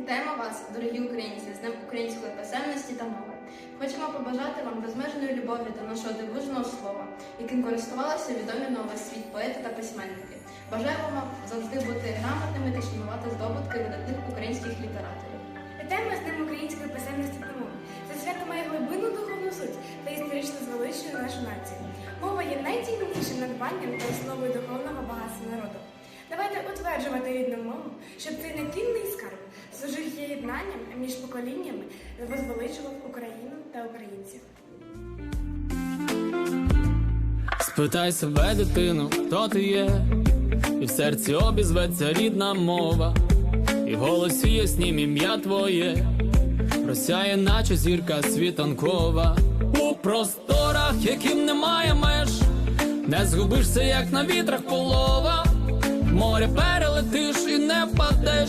Вітаємо вас, дорогі українці, з Днем української писемності та мови. Хочемо побажати вам безмежної любові до нашого дивужного слова, яким користувалися відомі на увесь світ поети та письменники. Бажаємо вам завжди бути грамотними та шанувати здобутки видатних українських літераторів. Вітаємо з Днем української писемності та мови. Це свято має глибинну духовну суть та історично звеличує нашу націю. Мова є найціннішим надбанням та основою духовного багатства народу. Давайте утверджувати рідну мову, щоб цей служив єднанням між поколіннями, возвеличував Україну та українців. Спитай себе, дитину, хто ти є, і в серці обізветься рідна мова, і в голосі яснім ім'я твоє, розсяє, наче зірка світанкова, у просторах, яким немає меж, не згубишся, як на вітрах полова, море перелетиш і не впадеш,